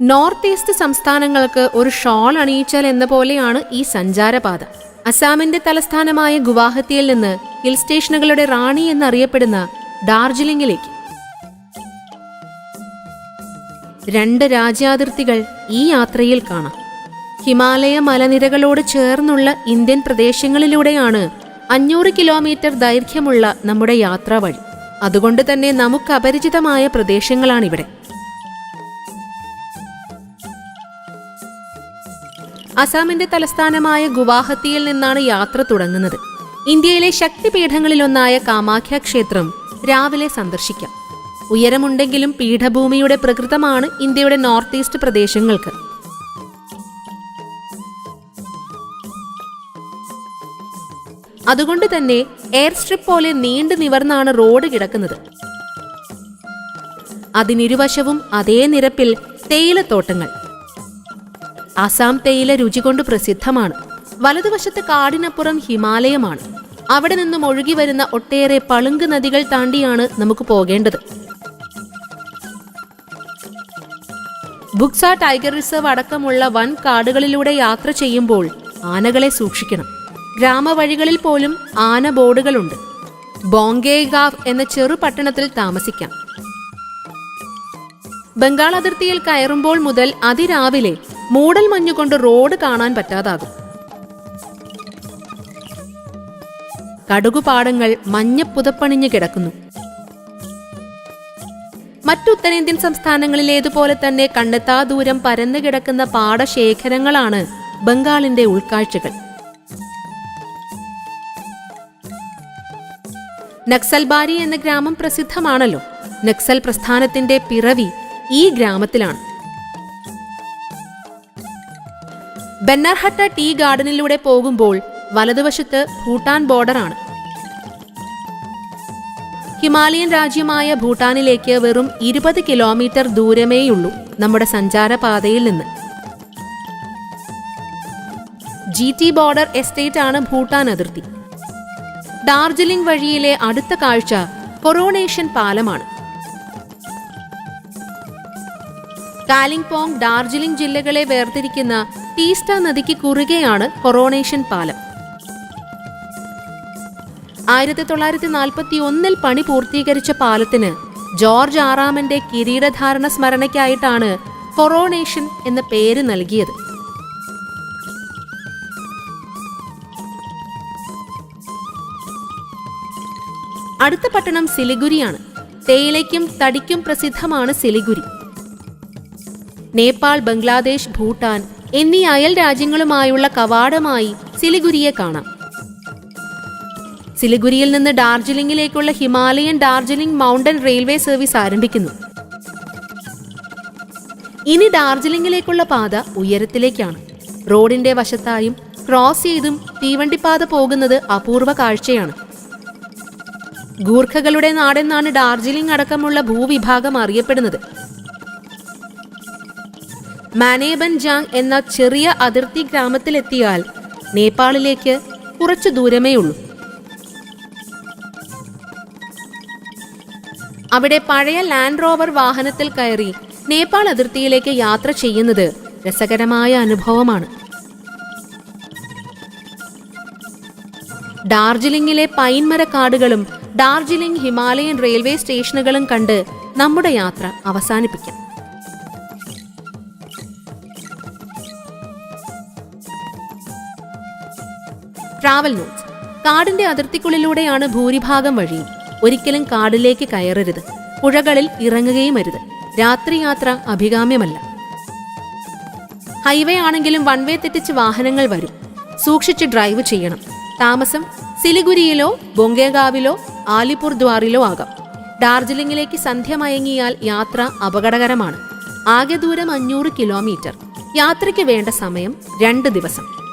North east സംസ്ഥാനങ്ങൾക്ക് ഒരു shawl അണിയിച്ചാൽ എന്ന പോലെയാണ് ഈ സഞ്ചാരപാത. അസാമിന്റെ തലസ്ഥാനമായ ഗുവാഹത്തിയിൽ നിന്ന് ഹിൽ സ്റ്റേഷനുകളുടെ റാണി എന്നറിയപ്പെടുന്ന ഡാർജിലിംഗിലേക്ക് രണ്ട് രാജ്യാതിർത്തികൾ ഈ യാത്രയിൽ കാണാം. ഹിമാലയ മലനിരകളോട് ചേർന്നുള്ള ഇന്ത്യൻ പ്രദേശങ്ങളിലൂടെയാണ് അഞ്ഞൂറ് കിലോമീറ്റർ ദൈർഘ്യമുള്ള നമ്മുടെ യാത്രാ വഴി. അതുകൊണ്ട് തന്നെ നമുക്ക് അപരിചിതമായ പ്രദേശങ്ങളാണിവിടെ. അസാമിന്റെ തലസ്ഥാനമായ ഗുവാഹത്തിയിൽ നിന്നാണ് യാത്ര തുടങ്ങുന്നത്. ഇന്ത്യയിലെ ശക്തിപീഠങ്ങളിലൊന്നായ കാമാഖ്യ ക്ഷേത്രം രാവിലെ സന്ദർശിക്കാം. ഉയരമുണ്ടെങ്കിലും പീഠഭൂമിയുടെ പ്രകൃതമാണ് ഇന്ത്യയുടെ നോർത്ത് ഈസ്റ്റ് പ്രദേശങ്ങൾക്ക്. അതുകൊണ്ട് തന്നെ എയർ സ്ട്രിപ്പ് പോലെ നീണ്ടു നിവർന്നാണ് റോഡ് കിടക്കുന്നത്. അതിനിരുവശവും അതേ നിരപ്പിൽ തേയിലത്തോട്ടങ്ങൾ. ആസാം തേയില രുചി കൊണ്ട് പ്രസിദ്ധമാണ്. വലതുവശത്ത് കാടിനപ്പുറം ഹിമാലയമാണ്. അവിടെ നിന്നും ഒഴുകി വരുന്ന ഒട്ടേറെ പളുങ്ക് നദികൾ താണ്ടിയാണ് നമുക്ക് പോകേണ്ടത്. ബുക്സ ടൈഗർ റിസർവ് അടക്കമുള്ള വൻ കാടുകളിലൂടെ യാത്ര ചെയ്യുമ്പോൾ ആനകളെ സൂക്ഷിക്കണം. ഗ്രാമവഴികളിൽ പോലും ആന ബോർഡുകളുണ്ട്. ബോങ്കേഗാവ് എന്ന ചെറു പട്ടണത്തിൽ താമസിക്കാം. ബംഗാൾ അതിർത്തിയിൽ കയറുമ്പോൾ മുതൽ അതിരാവിലെ മൂടൽ മഞ്ഞുകൊണ്ട് റോഡ് കാണാൻ പറ്റാതാകും. കടുകുപാടങ്ങൾ മഞ്ഞ പുതപ്പണിഞ്ഞു കിടക്കുന്നു. മറ്റു ഉത്തരേന്ത്യൻ സംസ്ഥാനങ്ങളിലേതുപോലെ തന്നെ കണ്ടെത്താ ദൂരം പരന്നു കിടക്കുന്ന പാടശേഖരങ്ങളാണ് ബംഗാളിന്റെ ഉൾക്കാഴ്ചകൾ. നക്സൽബാരി എന്ന ഗ്രാമം പ്രസിദ്ധമാണല്ലോ. നക്സൽ പ്രസ്ഥാനത്തിന്റെ പിറവി ഈ ഗ്രാമത്തിലാണ്. ബെന്നർഹട്ട ടീ ഗാർഡനിലൂടെ പോകുമ്പോൾ വലതുവശത്ത് ഭൂട്ടാൻ ബോർഡറാണ്. ഹിമാലയൻ രാജ്യമായ ഭൂട്ടാനിലേക്ക് വെറും ഇരുപത് കിലോമീറ്റർ ദൂരമേയുള്ളൂ നമ്മുടെ സഞ്ചാരപാതയിൽ നിന്ന്. ജി ടി ബോർഡർ എസ്റ്റേറ്റ് ആണ് ഭൂട്ടാൻ അതിർത്തി. ഡാർജിലിംഗ് വഴിയിലെ അടുത്ത കാഴ്ച കൊറോണേഷ്യൻ പാലമാണ്. കാലിംഗ്പോങ് ഡാർജിലിംഗ് ജില്ലകളെ വേർതിരിക്കുന്ന ടീസ്റ്റ നദിക്ക് കുറുകെയാണ് കൊറോണേഷൻ പാലം. ആയിരത്തി തൊള്ളായിരത്തി നാൽപ്പത്തി ഒന്നിൽ പണി പൂർത്തീകരിച്ച പാലത്തിന് ജോർജ് ആറാമന്റെ കിരീടധാരണ സ്മരണയ്ക്കായിട്ടാണ് കൊറോണേഷൻ എന്ന പേര് നൽകിയത്. അടുത്ത പട്ടണം സിലിഗുരിയാണ്. തേയിലയ്ക്കും തടിക്കും പ്രസിദ്ധമാണ് സിലിഗുരി. നേപ്പാൾ ബംഗ്ലാദേശ് ഭൂട്ടാൻ എന്നീ അയൽ രാജ്യങ്ങളുമായുള്ള കവാടമായി സിലിഗുരിയെ കാണാം. സിലിഗുരിയിൽ നിന്ന് ഡാർജിലിംഗിലേക്കുള്ള Himalayan Darjeeling mountain railway service ആരംഭിക്കുന്നു. ഇനി ഡാർജിലിംഗിലേക്കുള്ള പാത ഉയരത്തിലേക്കാണ്. റോഡിന്റെ വശത്തായും ക്രോസ് ചെയ്തും തീവണ്ടിപ്പാത പോകുന്നത് അപൂർവ കാഴ്ചയാണ്. ഗൂർഖകളുടെ നാടെന്നാണ് ഡാർജിലിംഗ് അടക്കമുള്ള ഭൂവിഭാഗം അറിയപ്പെടുന്നത്. മാനേബൻ ജാങ് എന്ന ചെറിയ അതിർത്തി ഗ്രാമത്തിലെത്തിയാൽ നേപ്പാളിലേക്ക് കുറച്ചു ദൂരമേ ഉള്ളൂ. അവിടെ പഴയ ലാൻഡ് റോവർ വാഹനത്തിൽ കയറി നേപ്പാൾ അതിർത്തിയിലേക്ക് യാത്ര ചെയ്യുന്നത് രസകരമായ അനുഭവമാണ്. ഡാർജിലിംഗിലെ പൈൻമര കാടുകളും ഡാർജിലിംഗ് ഹിമാലയൻ റെയിൽവേ സ്റ്റേഷനുകളും കണ്ട് നമ്മുടെ യാത്ര അവസാനിപ്പിക്കാം. ട്രാവൽ നോട്ട്സ് കാടിന്റെ അതിർത്തിക്കുള്ളിലൂടെയാണ് ഭൂരിഭാഗം വഴിയും. ഒരിക്കലും കാടിലേക്ക് കയറരുത്. പുഴകളിൽ ഇറങ്ങുകയും അരുത്. രാത്രി യാത്ര അഭികാമ്യമല്ല. ഹൈവേ ആണെങ്കിലും വൺ വേ തെറ്റിച്ച് വാഹനങ്ങൾ വരും. സൂക്ഷിച്ച് ഡ്രൈവ് ചെയ്യണം. താമസം സിലിഗുരിയിലോ ബൊങ്കേഗാവിലോ ആലിപ്പൂർ ദ്വാറിലോ ആകാം. ഡാർജിലിംഗിലേക്ക് സന്ധ്യ മയങ്ങിയാൽ യാത്ര അപകടകരമാണ്. ആകെ ദൂരം അഞ്ഞൂറ് കിലോമീറ്റർ യാത്രയ്ക്ക് വേണ്ട സമയം രണ്ട് ദിവസം.